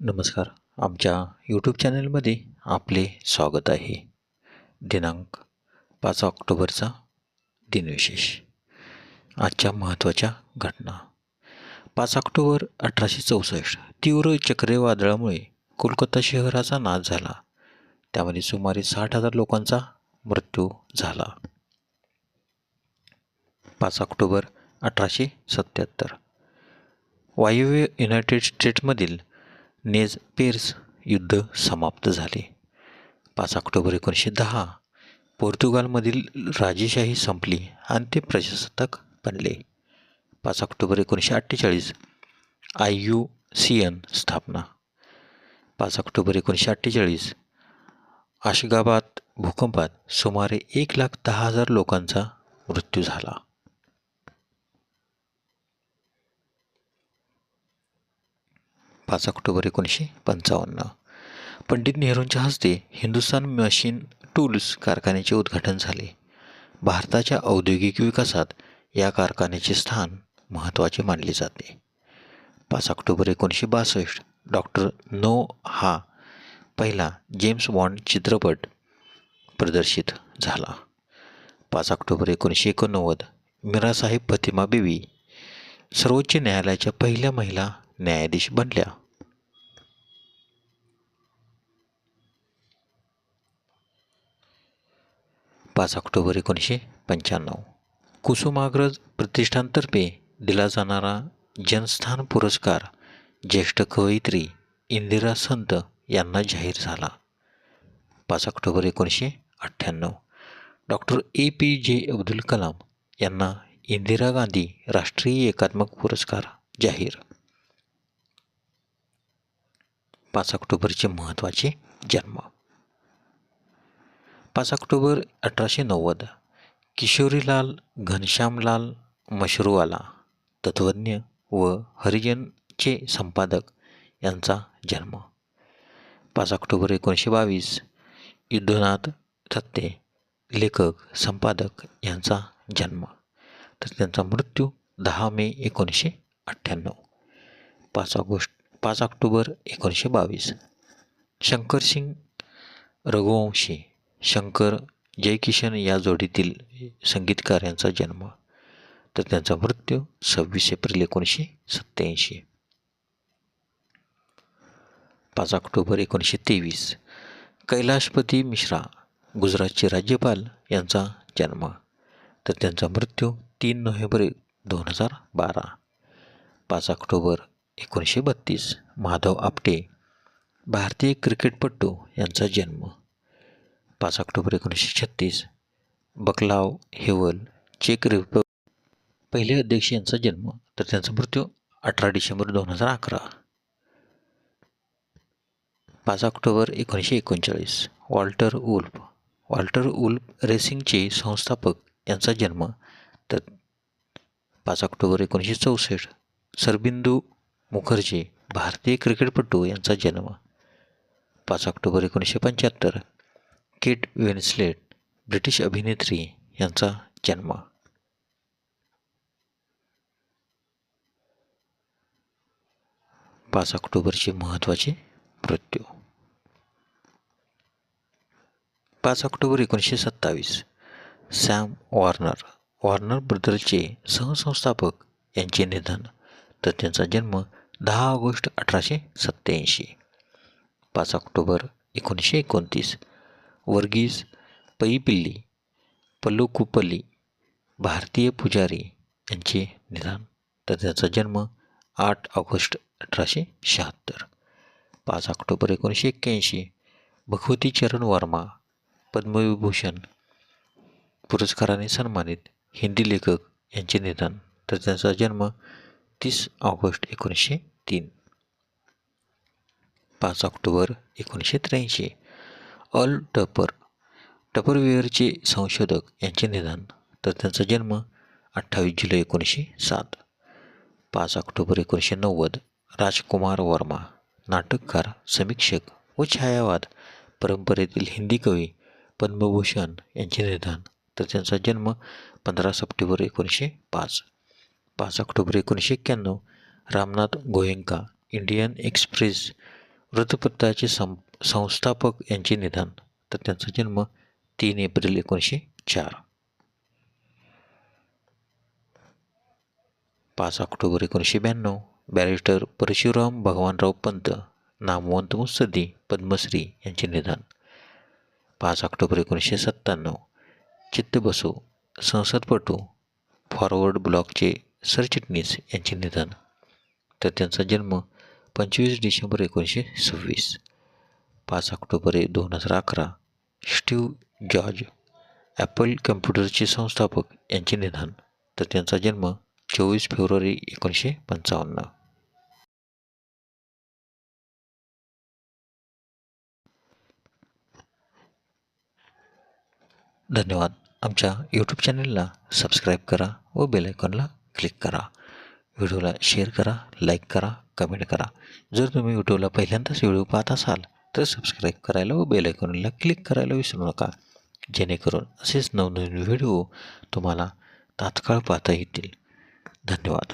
नमस्कार. आमच्या यूट्यूब चॅनलमध्ये आपले स्वागत आहे. दिनांक पाच ऑक्टोबरचा दिनविशेष. आजच्या महत्त्वाच्या घटना. पाच ऑक्टोबर अठराशे चौसष्ट. तीव्र चक्रीवादळामुळे कोलकाता शहराचा नाश झाला. त्यामध्ये सुमारे साठ हजार लोकांचा मृत्यू झाला. पाच ऑक्टोबर अठराशे सत्याहत्तर. वायव्य युनायटेड स्टेट्समधील नेज पेर्स युद्ध समाप्त झाले. पाच ऑक्टोबर एकोणीसशे दहा पोर्तुगालमधील राजेशाही संपली आणि ते प्रजासत्ताक बनले. पाच ऑक्टोबर एकोणीसशे अठ्ठेचाळीस आय यू सी एन स्थापना. पाच ऑक्टोबर एकोणीसशे अठ्ठेचाळीस आशगाबाद भूकंपात सुमारे एक लाख दहा हजार लोकांचा मृत्यू झाला. पाच ऑक्टोबर एकोणीसशे पंचावन्न. पंडित नेहरूंच्या हस्ते हिंदुस्थान मशीन टूल्स कारखान्याचे उद्घाटन झाले. भारताच्या औद्योगिक विकासात या कारखान्याचे स्थान महत्त्वाचे मानले जाते. पाच ऑक्टोबर एकोणीसशे बासष्ट डॉक्टर नो हा पहिला जेम्स बॉन्ड चित्रपट प्रदर्शित झाला. पाच ऑक्टोबर एकोणीसशे एकोणनव्वद मीरासाहेब फतिमा बेबी सर्वोच्च न्यायालयाच्या पहिल्या महिला न्यायाधीश बनल्या. पाच ऑक्टोबर एकोणीसशे पंच्याण्णव. कुसुमाग्रज प्रतिष्ठानतर्फे दिला जाणारा जनस्थान पुरस्कार ज्येष्ठ कवयित्री इंदिरा संत यांना जाहीर झाला. पाच ऑक्टोबर एकोणीसशे अठ्ठ्याण्णव. डॉक्टर ए पी जे अब्दुल कलाम यांना इंदिरा गांधी राष्ट्रीय एकात्मक पुरस्कार जाहीर. पाच ऑक्टोबरचे महत्त्वाचे जन्म. पाच ऑक्टोबर अठराशे नव्वद. किशोरीलाल घनश्यामलाल मशरूवाला तत्त्वज्ञ व हरिजनचे संपादक यांचा जन्म. पाच ऑक्टोबर एकोणीसशे बावीस युद्धनाथ थत्ते लेखक संपादक यांचा जन्म. तर त्यांचा मृत्यू दहा मे एकोणीसशे अठ्ठ्याण्णव. पाच ऑगस्ट पाच ऑक्टोबर एकोणीसशे बावीस. शंकरसिंग रघुवंशी शंकर जयकिशन या जोडीतील संगीतकार यांचा जन्म. तर त्यांचा मृत्यू सव्वीस एप्रिल एकोणीसशे सत्त्याऐंशी. पाच ऑक्टोबर एकोणीसशे तेवीस. कैलाशपती मिश्रा गुजरातचे राज्यपाल यांचा जन्म. तर त्यांचा मृत्यू तीन नोव्हेंबर दोन हजार बारा. पाच ऑक्टोबर एकोणीसशे बत्तीस. माधव आपटे भारतीय क्रिकेटपटू यांचा जन्म. पाच ऑक्टोबर एकोणीसशे छत्तीस. बकलाव हेवल चेक रिपब्लिक. पहिले अध्यक्ष यांचा जन्म तर त्यांचा मृत्यू अठरा डिसेंबर दोन हजार अकरा. पाच ऑक्टोबर एकोणीसशे एकोणचाळीस वॉल्टर उल्फ वॉल्टर उल्फ रेसिंगचे संस्थापक यांचा जन्म तर पाच ऑक्टोबर एकोणीसशे चौसष्ट सरबिंदू मुखर्जी भारतीय क्रिकेटपटू यांचा जन्म. पाच ऑक्टोबर एकोणीसशे पंच्याहत्तर केट विन्सलेट ब्रिटिश अभिनेत्री यांचा जन्म. पाच ऑक्टोबरचे महत्त्वाचे मृत्यू. पाच ऑक्टोबर एकोणीसशे सत्तावीस सॅम वॉर्नर वॉर्नर ब्रदरचे सहसंस्थापक यांचे निधन तर त्यांचा जन्म दहा ऑगस्ट अठराशे सत्त्याऐंशी. पाच ऑक्टोबर एकोणीसशे एकोणतीस वर्गीस पैपिल्ली पल्लुकुपल्ली भारतीय पुजारी यांचे निधन. तर त्यांचा जन्म आठ ऑगस्ट अठराशे शहात्तर. पाच ऑक्टोबर एकोणीसशे एक्क्याऐंशी भगवती चरण वर्मा पद्मविभूषण पुरस्काराने सन्मानित हिंदी लेखक यांचे निधन. तर त्यांचा जन्म तीस ऑगस्ट एकोणीसशे तीन. पाच ऑक्टोबर एकोणीसशे त्र्याऐंशी. अल टपर. टपरवेअरचे संशोधक यांचे निधन तर त्यांचा जन्म अठ्ठावीस जुलै एकोणीसशे सात. पाच ऑक्टोबर एकोणीसशे नव्वद राजकुमार वर्मा नाटककार समीक्षक व छायावाद परंपरेतील हिंदी कवी पद्मभूषण यांचे निधन तर त्यांचा जन्म पंधरा सप्टेंबर एकोणीसशे पाच. पाच ऑक्टोबर एकोणीसशे एक्क्याण्णव रामनाथ गोयंका इंडियन एक्सप्रेस वृत्तपत्राचे सं संस्थापक यांचे निधन. तर त्यांचा जन्म तीन एप्रिल एकोणीसशे चार. पाच ऑक्टोबर एकोणीसशे ब्याण्णव बॅरिस्टर परशुराम भगवानराव पंत नामवंत मुत्सद्दी पद्मश्री यांचे निधन. पाच ऑक्टोबर एकोणीसशे सत्त्याण्णव चित्तबसू संसदपटू फॉरवर्ड ब्लॉकचे सरचिटणीस यांचे निधन. तर त्यांचा जन्म पंचवीस डिसेंबर एकोणीसशे सव्वीस. पाच ऑक्टोबर दोन हजार अकरा स्टीव्ह जॉर्ज ॲपल कम्प्युटरचे संस्थापक यांचे निधन. तर त्यांचा जन्म चोवीस फेब्रुवारी एकोणीसशे पंचावन्न. धन्यवाद. आमच्या यूट्यूब चॅनलला सबस्क्राईब करा व बेल आयकॉनला क्लिक करा. व्हिडिओला शेअर करा लाईक करा कमेंट करा. जर तुम्ही यूट्यूबला पहिल्यांदाच व्हिडिओ पाहत असाल तर सबस्क्राईब करायला व बेल आयकॉनला क्लिक करायला विसरू नका. जेणेकरून असेच नवनवीन व्हिडिओ तुम्हाला तात्काळ पाहता येतील. धन्यवाद.